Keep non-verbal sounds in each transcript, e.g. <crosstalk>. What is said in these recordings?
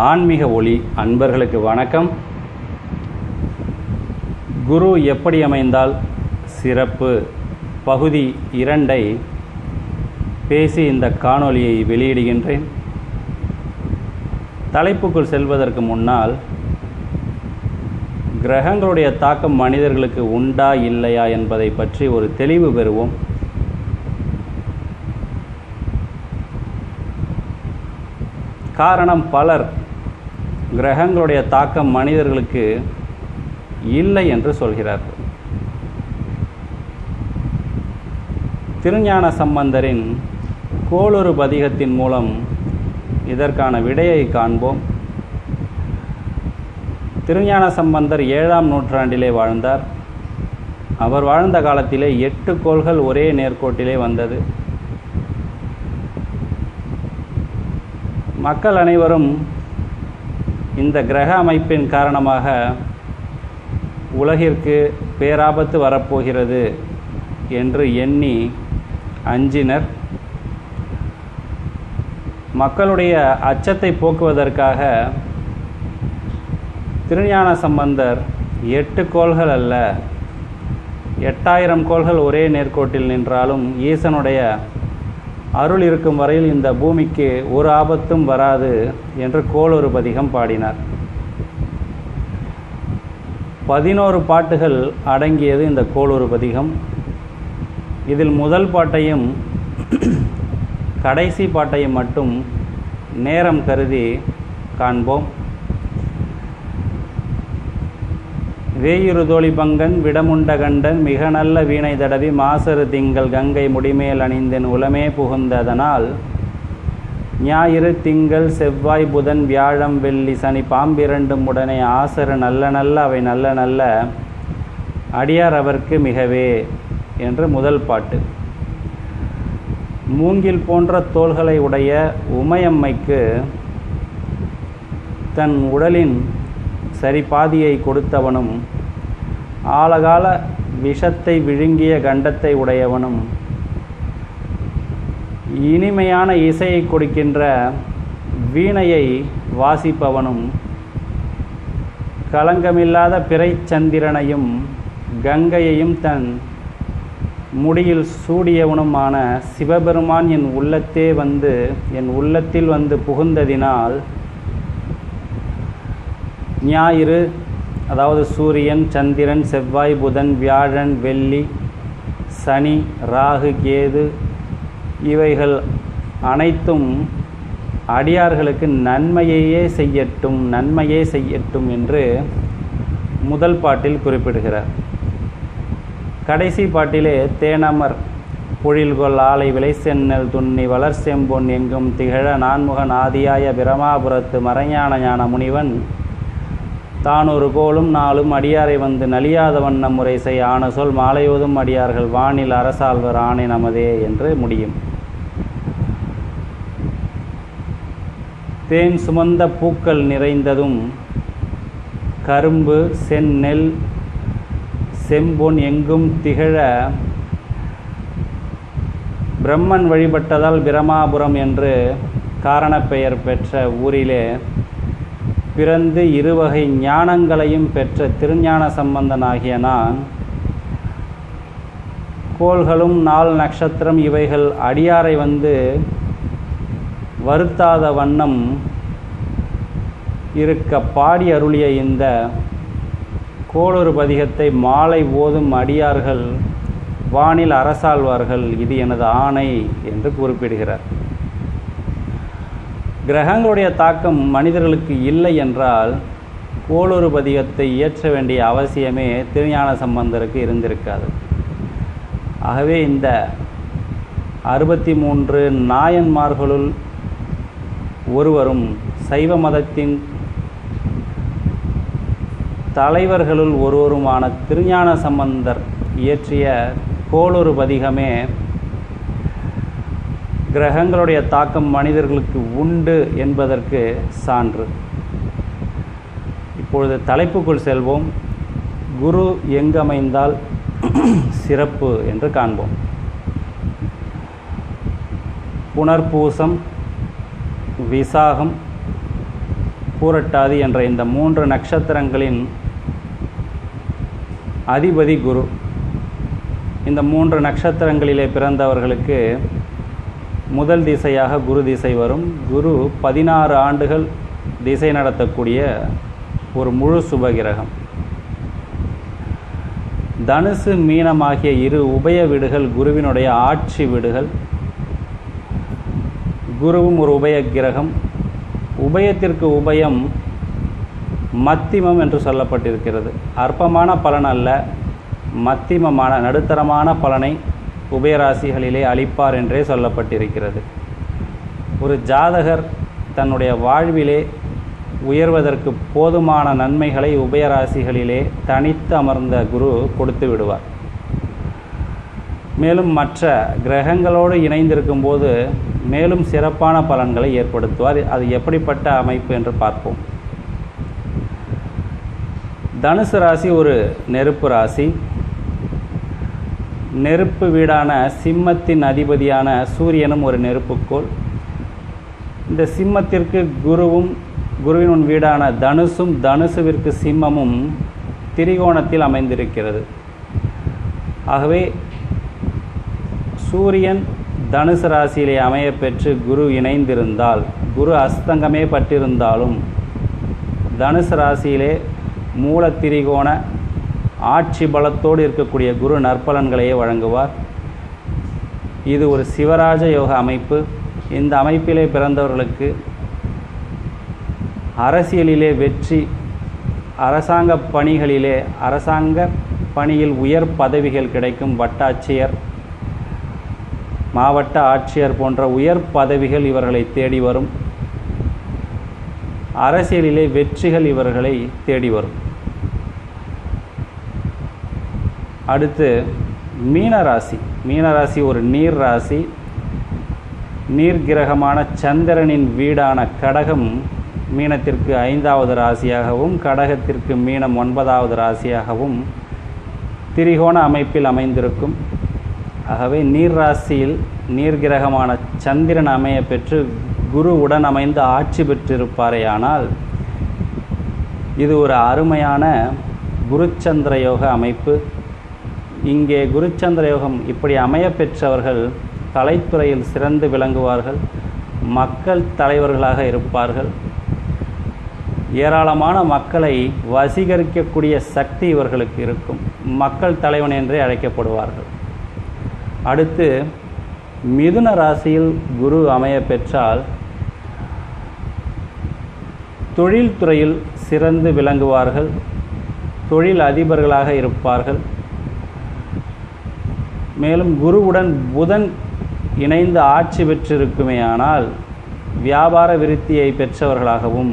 ஆன்மீக ஒளி அன்பர்களுக்கு வணக்கம். குரு எப்படி அமைந்தால் சிறப்பு? பகுதி இரண்டை பேசி இந்த காணொளியை வெளியிடுகின்றேன். தலைப்புக்குள் செல்வதற்கு முன்னால் கிரகங்களுடைய தாக்கம் மனிதர்களுக்கு உண்டா இல்லையா என்பதை பற்றி ஒரு தெளிவு பெறுவோம். காரணம் பலர். கிரகங்களுடைய தாக்கம் மனிதர்களுக்கு இல்லை என்று சொல்கிறார்கள். திருஞான சம்பந்தரின் கோளொரு பதிகத்தின் மூலம் இதற்கான விடையை காண்போம். திருஞான சம்பந்தர் ஏழாம் நூற்றாண்டிலே வாழ்ந்தார். அவர் வாழ்ந்த காலத்திலே எட்டு கோள்கள் ஒரே நேர்கோட்டிலே வந்தது. மக்கள் அனைவரும் இந்த கிரக அமைப்பின் காரணமாக உலகிற்கு பேராபத்து வரப்போகிறது என்று எண்ணி அஞ்சினர். மக்களுடைய அச்சத்தை போக்குவதற்காக திருஞான சம்பந்தர் எட்டு கோள்கள் அல்ல எட்டாயிரம் கோள்கள் ஒரே நேர்கோட்டில் நின்றாலும் ஈசனுடைய அருள் இருக்கும் வரையில் இந்த பூமிக்கு ஒரு ஆபத்தும் வராது என்று கோளொரு பதிகம் பாடினார். பதினோரு பாட்டுகள் அடங்கியது இந்த கோளொரு பதிகம். இதில் முதல் பாட்டையும் கடைசி பாட்டையும் மட்டும் நேரம் கருதி காண்போம். வேயுரு தோழி பங்கன் விடமுண்ட கண்டன் மிக நல்ல வீணை தடவி மாசரு திங்கள் கங்கை முடிமேல் அணிந்தன் உலமே புகுந்ததனால் ஞாயிறு திங்கள் செவ்வாய் புதன் வியாழம் வெள்ளி சனி பாம்பிரண்டும் உடனே ஆசரு நல்ல நல்ல அவை நல்ல நல்ல அடியார் அவர்க்கு மிகவே என்று முதல் பாட்டு. மூங்கில் போன்ற தோள்களை உடைய உமையம்மைக்கு தன் உடலின் சரிபாதியை கொடுத்தவனும் ஆழகால விஷத்தை விழுங்கிய கண்டத்தை உடையவனும். இனிமையான இசையை கொடுக்கின்ற வீணையை வாசிப்பவனும் களங்கமில்லாத பிறைச்சந்திரனையும் கங்கையையும் தன் முடியில் சூடியவனுமான சிவபெருமான் என் உள்ளத்தே வந்து என் உள்ளத்தில் வந்து புகுந்ததினால் ஞாயிறு அதாவது சூரியன் சந்திரன் செவ்வாய் புதன் வியாழன் வெள்ளி சனி ராகு கேது இவைகள் அனைத்தும் அடியார்களுக்கு நன்மையையே செய்யட்டும் நன்மையே செய்யட்டும் என்று முதல் பாட்டில் குறிப்பிடுகிறார். கடைசி பாட்டிலே தேனமர் பொழில்கொள் ஆலை விளைசென்னல் துண்ணி வளர் செம்பொன் எங்கும் திகழ நான்முகன் ஆதியாய பிரமாபுரத்து மறைஞான ஞான முனிவன் தான் ஒரு கோலும் நாளும் அடியாரை வந்து நலியாத வண்ணம் முறை செய் ஆன சொல் மாலையோதும் அடியார்கள் வானில் அரசாழ்வர் ஆணை நமதே என்று முடியும். தேன் சுமந்த பூக்கள் நிறைந்ததும் கரும்பு செந்நெல் செம்பொன் எங்கும் திகழ பிரம்மன் வழிபட்டதால் பிரமாபுரம் என்று காரணப்பெயர் பெற்ற ஊரிலே பிறந்து இருவகை ஞானங்களையும் பெற்ற திருஞான சம்பந்தனாகிய நான் கோள்களும் நாள் நட்சத்திரம் இவைகள் அடியாரை வந்து வருத்தாத வண்ணம் இருக்க பாடி அருளிய இந்த கோளொரு பதிகத்தை மாலை ஓதும் அடியார்கள் வானில் அரசாழ்வார்கள் இது எனது ஆணை என்று குறிப்பிடுகிறார். கிரகங்களுடைய தாக்கம் மனிதர்களுக்கு இல்லை என்றால் கோளொரு பதிகத்தை இயற்ற வேண்டிய அவசியமே திருஞான சம்பந்தருக்கு இருந்திருக்காது. ஆகவே இந்த அறுபத்தி மூன்று நாயன்மார்களுள் ஒருவரும் சைவ மதத்தின் தலைவர்களுள் ஒருவருமான திருஞான சம்பந்தர் இயற்றிய கோளொரு பதிகமே கிரகங்களுடைய தாக்கம் மனிதர்களுக்கு உண்டு என்பதற்கு சான்று. இப்பொழுது தலைப்புக்குள் செல்வோம். குரு எங்கமைந்தால் <clears throat> சிறப்பு என்று காண்போம். புனர்பூசம் விசாகம் பூரட்டாதி என்ற இந்த மூன்று நட்சத்திரங்களின் அதிபதி குரு. இந்த மூன்று நட்சத்திரங்களிலே பிறந்தவர்களுக்கு முதல் திசையாக குரு திசை வரும். குரு பதினாறு ஆண்டுகள் திசை நடத்தக்கூடிய ஒரு முழு சுபகிரகம். தனுசு மீனம் ஆகிய இரு உபய வீடுகள் குருவினுடைய ஆட்சி வீடுகள். குருவும் ஒரு உபய கிரகம். உபயத்திற்கு உபயம் மத்திமம் என்று சொல்லப்பட்டிருக்கிறது. அற்பமான பலன் அல்ல. மத்திமமான நடுத்தரமான பலனை உபயராசிகளிலே அளிப்பார் என்றே சொல்லப்பட்டிருக்கிறது. ஒரு ஜாதகர் தன்னுடைய வாழ்விலே உயர்வதற்கு போதுமான நன்மைகளை உபயராசிகளிலே தனித்து அமர்ந்த குரு கொடுத்து விடுவார். மேலும் மற்ற கிரகங்களோடு இணைந்திருக்கும் போது மேலும் சிறப்பான பலன்களை ஏற்படுத்துவார். அது எப்படிப்பட்ட அமைப்பு என்று பார்ப்போம். தனுசு ராசி ஒரு நெருப்பு ராசி. நெருப்பு வீடான சிம்மத்தின் அதிபதியான சூரியனும் ஒரு நெருப்புக்கோள். இந்த சிம்மத்திற்கு குருவும் குருவின் வீடான தனுசும் தனுசுவிற்கு சிம்மமும் திரிகோணத்தில் அமைந்திருக்கிறது. ஆகவே சூரியன் தனுசு ராசியிலே அமைய பெற்று குரு இணைந்திருந்தால் குரு அஸ்தங்கமே பட்டிருந்தாலும் தனுசு ராசியிலே மூல திரிகோண ஆட்சி பலத்தோடு இருக்கக்கூடிய குரு நற்பலன்களையே வழங்குவார். இது ஒரு சிவராஜ யோக அமைப்பு. இந்த அமைப்பிலே பிறந்தவர்களுக்கு அரசியலிலே வெற்றி அரசாங்க பணிகளிலே அரசாங்க பணியில் உயர் பதவிகள் கிடைக்கும் வட்டாட்சியர் மாவட்ட ஆட்சியர் போன்ற உயர் பதவிகள் இவர்களை தேடி வரும். அரசியலிலே வெற்றிகள் இவர்களை தேடி வரும். அடுத்து மீனராசி. மீனராசி ஒரு நீர் ராசி நீர் கிரகமான சந்திரனின் வீடான கடகம் மீனத்திற்கு ஐந்தாவது ராசியாகவும் கடகத்திற்கு மீனம் ஒன்பதாவது ராசியாகவும் திரிகோண அமைப்பில் அமைந்திருக்கும். ஆகவே நீர் ராசியில் நீர் கிரகமான சந்திரன் அமைய பெற்று குரு உடன் அமைந்து ஆட்சி பெற்றிருப்பாரே ஆனால் இது ஒரு அருமையான குருச்சந்திர யோக அமைப்பு. இங்கே குருச்சந்திர யோகம் இப்படி அமைய பெற்றவர்கள் கலைத்துறையில் சிறந்து விளங்குவார்கள் மக்கள் தலைவர்களாக இருப்பார்கள். ஏராளமான மக்களை வசீகரிக்கக்கூடிய சக்தி இவர்களுக்கு இருக்கும். மக்கள் தலைவன் என்றே அழைக்கப்படுவார்கள். அடுத்து மிதுன ராசியில் குரு அமைய பெற்றால் தொழில்துறையில் சிறந்து விளங்குவார்கள் தொழில் அதிபர்களாக இருப்பார்கள். மேலும் குருவுடன் புதன் இணைந்து ஆட்சி பெற்றிருக்குமேயானால் வியாபார விருத்தியை பெற்றவர்களாகவும்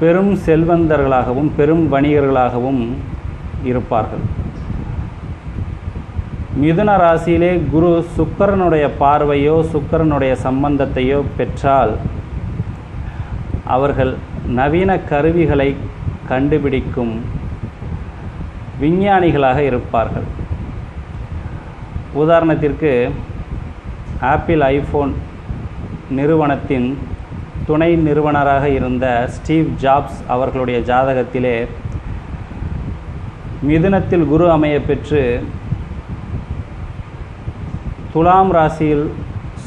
பெரும் செல்வந்தர்களாகவும் பெரும் வணிகர்களாகவும் இருப்பார்கள். மிதுன ராசியிலே குரு சுக்கரனுடைய பார்வையோ சுக்கரனுடைய சம்பந்தத்தையோ பெற்றால் அவர்கள் நவீன கருவிகளை கண்டுபிடிக்கும் விஞ்ஞானிகளாக இருப்பார்கள். உதாரணத்திற்கு ஆப்பிள் ஐஃபோன் நிறுவனத்தின் துணை நிறுவனராக இருந்த ஸ்டீவ் ஜாப்ஸ் அவர்களுடைய ஜாதகத்திலே மிதுனத்தில் குரு அமைய பெற்று துலாம் ராசியில்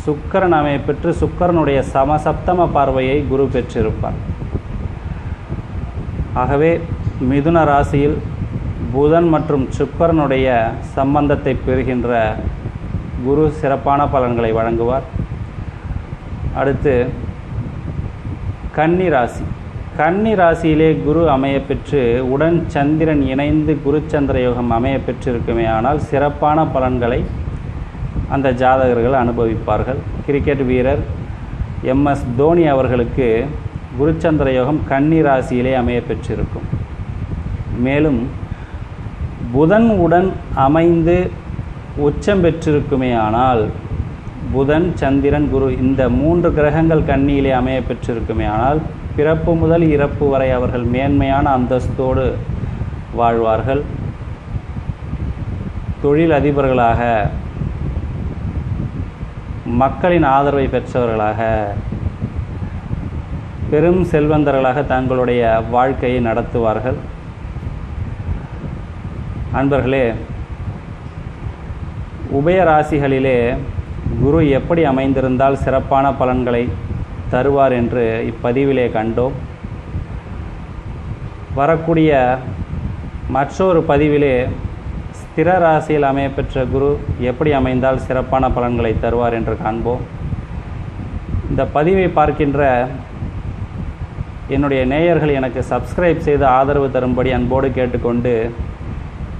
சுக்கரன் அமைய பெற்று சுக்கரனுடைய சமசப்தம பார்வையை குரு பெற்றிருப்பார். ஆகவே மிதுன ராசியில் புதன் மற்றும் சுக்கரனுடைய சம்பந்தத்தை பெறுகின்ற குரு சிறப்பான பலன்களை வழங்குவார். அடுத்து கன்னி ராசி. கன்னி ராசியிலே குரு அமைய பெற்று உடன் சந்திரன் இணைந்து குருச்சந்திர யோகம் அமைய பெற்றிருக்குமே ஆனால் சிறப்பான பலன்களை அந்த ஜாதகர்கள் அனுபவிப்பார்கள். கிரிக்கெட் வீரர் எம்எஸ் தோனி அவர்களுக்கு குருச்சந்திர யோகம் கன்னி ராசியிலே அமைய பெற்றிருக்கும். மேலும் புதன் உடன் அமைந்து உச்சம் பெற்றிருக்குமே ஆனால் புதன் சந்திரன் குரு இந்த மூன்று கிரகங்கள் கண்ணியிலே அமைய பெற்றிருக்குமே ஆனால் பிறப்பு முதல் இறப்பு வரை அவர்கள் மேன்மையான அந்தஸ்தோடு வாழ்வார்கள். தொழில் அதிபர்களாக மக்களின் ஆதரவை பெற்றவர்களாக பெரும் செல்வந்தர்களாக தங்களுடைய வாழ்க்கையை நடத்துவார்கள். அன்பர்களே உபய ராசிகளிலே குரு எப்படி அமைந்திருந்தால் சிறப்பான பலன்களை தருவார் என்று இப்பதிவிலே கண்டோம். வரக்கூடிய மற்றொரு பதிவிலே ஸ்திர ராசியில் அமையப்பெற்ற குரு எப்படி அமைந்தால் சிறப்பான பலன்களை தருவார் என்று காண்போம். இந்த பதிவை பார்க்கின்ற என்னுடைய நேயர்கள் எனக்கு சப்ஸ்கிரைப் செய்து ஆதரவு தரும்படி அன்போடு கேட்டுக்கொண்டு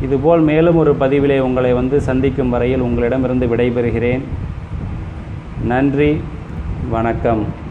இதுபோல் மேலும் ஒரு பதிவிலே உங்களை வந்து சந்திக்கும் வரையில் உங்களிடமிருந்து விடைபெறுகிறேன். நன்றி வணக்கம்.